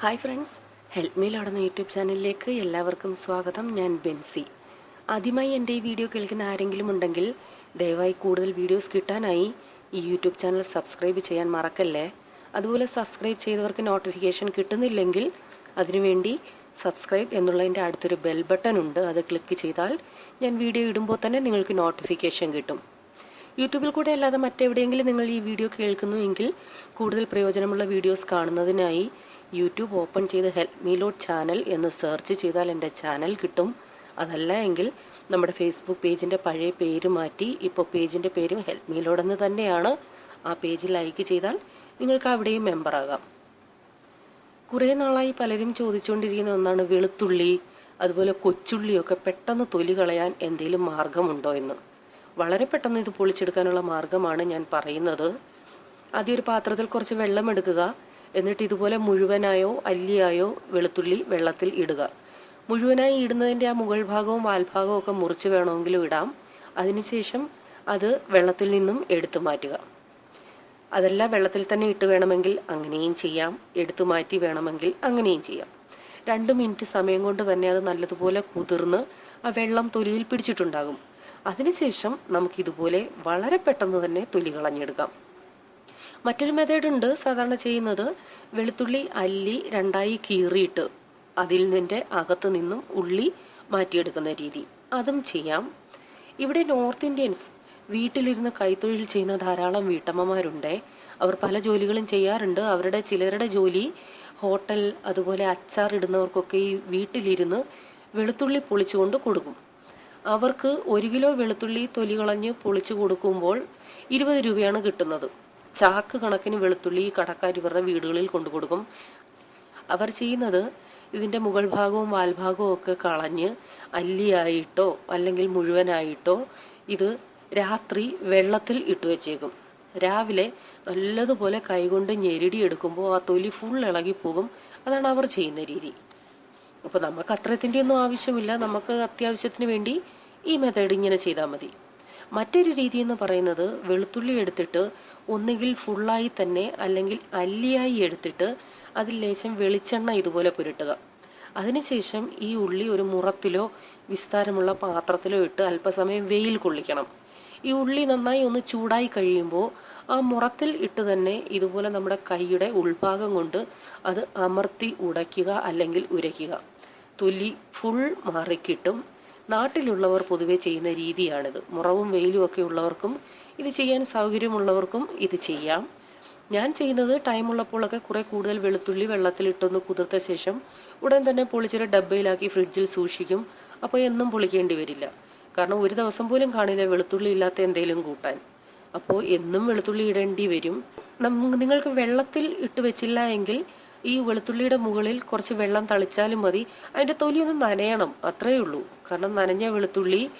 Hi friends help me ലോടുന്ന YouTube ചാനലിലേക്ക് എല്ലാവർക്കും സ്വാഗതം. ഞാൻ ബെൻസി. ആദ്യമായി എന്റെ ഈ വീഡിയോ കേൾക്കുന്ന ആരെങ്കിലും ഉണ്ടെങ്കിൽ ദയവായി കൂടുതൽ വീഡിയോസ് കിട്ടാനായി ഈ യൂട്യൂബ് ചാനൽ സബ്സ്ക്രൈബ് ചെയ്യാൻ മറക്കല്ലേ? അതുപോലെ സബ്സ്ക്രൈബ് ചെയ്തവർക്ക് നോട്ടിഫിക്കേഷൻ കിട്ടുന്നില്ലെങ്കിൽ അതിനുവേണ്ടി സബ്സ്ക്രൈബ് എന്നുള്ളതിന്റെ അടുത്തൊരു ബെൽ ബട്ടൺ ഉണ്ട്. അത് ക്ലിക്ക് ചെയ്താൽ ഞാൻ വീഡിയോ ഇടുമ്പോൾ തന്നെ നിങ്ങൾക്ക് നോട്ടിഫിക്കേഷൻ കിട്ടും. യൂട്യൂബിൽ കൂടെ അല്ലാതെ മറ്റെവിടെയെങ്കിലും നിങ്ങൾ ഈ വീഡിയോ കേൾക്കുന്നു എങ്കിൽ കൂടുതൽ പ്രയോജനമുള്ള വീഡിയോസ് കാണുന്നതിനായി യൂട്യൂബ് ഓപ്പൺ ചെയ്ത് ഹെൽപ്പ് മീ ലോഡ് ചാനൽ എന്ന് സെർച്ച് ചെയ്താൽ എന്റെ ചാനൽ കിട്ടും. അതല്ല എങ്കിൽ നമ്മുടെ ഫേസ്ബുക്ക് പേജിന്റെ പഴയ പേര് മാറ്റി ഇപ്പോൾ പേജിന്റെ പേര് ഹെൽപ്പ് മീ ലോഡ് എന്ന് തന്നെയാണ്. ആ പേജ് ലൈക്ക് ചെയ്താൽ നിങ്ങൾക്ക് അവിടെയും മെമ്പറാകാം കുറേ നാളായി പലരും ചോദിച്ചുകൊണ്ടിരിക്കുന്ന ഒന്നാണ് വെളുത്തുള്ളി അതുപോലെ കൊച്ചുള്ളിയൊക്കെ പെട്ടെന്ന് തൊലി കളയാൻ എന്തെങ്കിലും മാർഗമുണ്ടോ എന്ന്. വളരെ പെട്ടെന്ന് ഇത് പൊളിച്ചെടുക്കാനുള്ള മാർഗമാണ് ഞാൻ പറയുന്നത്. ആദ്യം ഒരു പാത്രത്തിൽ കുറച്ച് വെള്ളം എടുക്കുക. എന്നിട്ട് ഇതുപോലെ മുഴുവനായോ അല്ലിയായോ വെളുത്തുള്ളി വെള്ളത്തിൽ ഇടുക. മുഴുവനായി ഇടുന്നതിന്റെ ആ മുകൾ ഭാഗവും വാൽഭാഗവും ഒക്കെ മുറിച്ച് വേണമെങ്കിലും ഇടാം. അതിനുശേഷം അത് വെള്ളത്തിൽ നിന്നും എടുത്തു മാറ്റുക. അതല്ല വെള്ളത്തിൽ തന്നെ ഇട്ട് വേണമെങ്കിൽ അങ്ങനെയും ചെയ്യാം. എടുത്തു മാറ്റി വേണമെങ്കിൽ അങ്ങനെയും ചെയ്യാം. രണ്ട് മിനിറ്റ് സമയം കൊണ്ട് തന്നെ അത് നല്ലതുപോലെ കുതിർന്ന് ആ വെള്ളം തൊലിയിൽ പിടിച്ചിട്ടുണ്ടാകും. അതിനുശേഷം നമുക്കിതുപോലെ വളരെ പെട്ടെന്ന് തന്നെ തൊലി കളഞ്ഞെടുക്കാം. മറ്റൊരു മെത്തേഡ് ഉണ്ട് സാധാരണ ചെയ്യുന്നത് വെളുത്തുള്ളി അല്ലി രണ്ടായി കീറിയിട്ട് അതിൽ നിന്റെ അകത്ത് നിന്നും ഉള്ളി മാറ്റിയെടുക്കുന്ന രീതി. അതും ചെയ്യാം. ഇവിടെ നോർത്ത് ഇന്ത്യൻസ് വീട്ടിലിരുന്ന് കൈത്തൊഴിൽ ചെയ്യുന്ന ധാരാളം വീട്ടമ്മമാരുണ്ട്. അവർ പല ജോലികളും ചെയ്യാറുണ്ട്. അവരുടെ ചിലരുടെ ജോലി ഹോട്ടൽ അതുപോലെ അച്ചാർ ഇടുന്നവർക്കൊക്കെ ഈ വീട്ടിലിരുന്ന് വെളുത്തുള്ളി പൊളിച്ചുകൊണ്ട് കൊടുക്കും. അവർക്ക് ഒരു കിലോ വെളുത്തുള്ളി തൊലി കളഞ്ഞ് പൊളിച്ചു കൊടുക്കുമ്പോൾ ഇരുപത് രൂപയാണ് കിട്ടുന്നത്. ചാക്ക് കണക്കിന് വെളുത്തുള്ളി ഈ കടക്കാർ ഇവരുടെ വീടുകളിൽ കൊണ്ടു കൊടുക്കും അവർ ചെയ്യുന്നത് ഇതിന്റെ മുകൾ ഭാഗവും വാൽഭാഗവും ഒക്കെ കളഞ്ഞ് അല്ലിയായിട്ടോ അല്ലെങ്കിൽ മുഴുവനായിട്ടോ ഇത് രാത്രി വെള്ളത്തിൽ ഇട്ട് വെച്ചേക്കും. രാവിലെ നല്ലതുപോലെ കൈകൊണ്ട് ഞെരിടി എടുക്കുമ്പോൾ ആ തൊലി ഫുൾ ഇളകിപ്പോകും അതാണ് അവർ ചെയ്യുന്ന രീതി. അപ്പോൾ നമുക്ക് അത്രത്തിന്റെ ഒന്നും ആവശ്യമില്ല. നമുക്ക് അത്യാവശ്യത്തിന് വേണ്ടി ഈ മെത്തേഡ് ഇങ്ങനെ ചെയ്താൽ മതി. മറ്റൊരു രീതി എന്ന് പറയുന്നത് വെളുത്തുള്ളി എടുത്തിട്ട് ഒന്നുകിൽ ഫുള്ളായി തന്നെ അല്ലെങ്കിൽ അല്ലിയായി എടുത്തിട്ട് അതിൽ ലേശം വെളിച്ചെണ്ണ ഇതുപോലെ പുരട്ടുക. അതിനുശേഷം ഈ ഉള്ളി ഒരു മുറത്തിലോ വിസ്താരമുള്ള പാത്രത്തിലോ ഇട്ട് അല്പസമയം വെയിൽ കൊള്ളിക്കണം. ഈ ഉള്ളി നന്നായി ഒന്ന് ചൂടായി കഴിയുമ്പോൾ ആ മുറത്തിൽ ഇട്ട് തന്നെ ഇതുപോലെ നമ്മുടെ കൈയുടെ ഉൾഭാഗം കൊണ്ട് അത് അമർത്തി ഉടയ്ക്കുക അല്ലെങ്കിൽ ഉരയ്ക്കുക. തൊലി ഫുൾ മാറിക്കിട്ടും. നാട്ടിലുള്ളവർ പൊതുവെ ചെയ്യുന്ന രീതിയാണിത്. മുറവും വെയിലും ഒക്കെ ഉള്ളവർക്കും ഇത് ചെയ്യാൻ സൗകര്യമുള്ളവർക്കും ഇത് ചെയ്യാം. ഞാൻ ചെയ്യുന്നത് ടൈമുള്ളപ്പോഴൊക്കെ കുറെ കൂടുതൽ വെളുത്തുള്ളി വെള്ളത്തിലിട്ടൊന്ന് കുതിർത്ത ശേഷം ഉടൻ തന്നെ പൊളിച്ചൊരു ഡബ്ബയിലാക്കി ഫ്രിഡ്ജിൽ സൂക്ഷിക്കും. അപ്പോൾ എന്നും പൊളിക്കേണ്ടി വരില്ല. കാരണം ഒരു ദിവസം പോലും കാണില്ല വെളുത്തുള്ളി ഇല്ലാത്ത എന്തെങ്കിലും കൂട്ടാൻ. അപ്പോൾ എന്നും വെളുത്തുള്ളി ഇടേണ്ടി വരും. നിങ്ങൾക്ക് വെള്ളത്തിൽ ഇട്ട് വെച്ചില്ല എങ്കിൽ ഈ വെളുത്തുള്ളിയുടെ മുകളിൽ കുറച്ച് വെള്ളം തളിച്ചാലും മതി. അതിന്റെ തൊലി ഒന്ന് നനയണം അത്രയേ ഉള്ളൂ. കാരണം നനഞ്ഞ വെളുത്തുള്ളി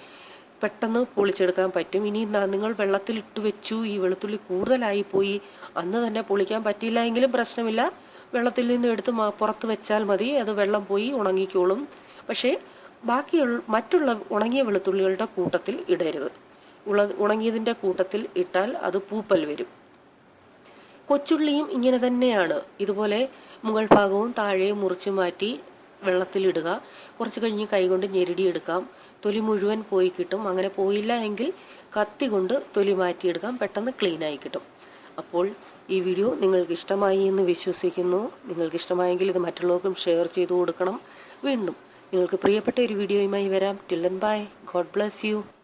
പെട്ടെന്ന് പൊളിച്ചെടുക്കാൻ പറ്റും. ഇനി നിങ്ങൾ വെള്ളത്തിൽ ഇട്ട് വെച്ചു ഈ വെളുത്തുള്ളി കൂടുതലായി പോയി. അന്ന് തന്നെ പൊളിക്കാൻ പറ്റിയില്ല എങ്കിലും പ്രശ്നമില്ല. വെള്ളത്തിൽ നിന്ന് എടുത്ത് പുറത്ത് വെച്ചാൽ മതി. അത് വെള്ളം പോയി ഉണങ്ങിക്കോളും. പക്ഷേ ബാക്കിയുള്ള മറ്റുള്ള ഉണങ്ങിയ വെളുത്തുള്ളികളുടെ കൂട്ടത്തിൽ ഇടരുത്. ഉണങ്ങിയതിന്റെ കൂട്ടത്തിൽ ഇട്ടാൽ അത് പൂപ്പൽ വരും. കൊച്ചുള്ളിയും ഇങ്ങനെ തന്നെയാണ്. ഇതുപോലെ മുകൾ ഭാഗവും താഴെയും മുറിച്ചു മാറ്റി വെള്ളത്തിലിടുക. കുറച്ച് കഴിഞ്ഞ് കൈകൊണ്ട് ഞെരുടിയെടുക്കാം തൊലി മുഴുവൻ പോയി കിട്ടും. അങ്ങനെ പോയില്ല എങ്കിൽ കത്തി കൊണ്ട് തൊലി മാറ്റിയെടുക്കാം. പെട്ടെന്ന് ക്ലീൻ ആയി കിട്ടും. അപ്പോൾ ഈ വീഡിയോ നിങ്ങൾക്ക് ഇഷ്ടമായി എന്ന് വിശ്വസിക്കുന്നു. നിങ്ങൾക്ക് ഇഷ്ടമായെങ്കിൽ ഇത് മറ്റുള്ളവർക്കും ഷെയർ ചെയ്തു കൊടുക്കണം. വീണ്ടും നിങ്ങൾക്ക് പ്രിയപ്പെട്ട ഒരു വീഡിയോയുമായി വരാം. Till bye God bless you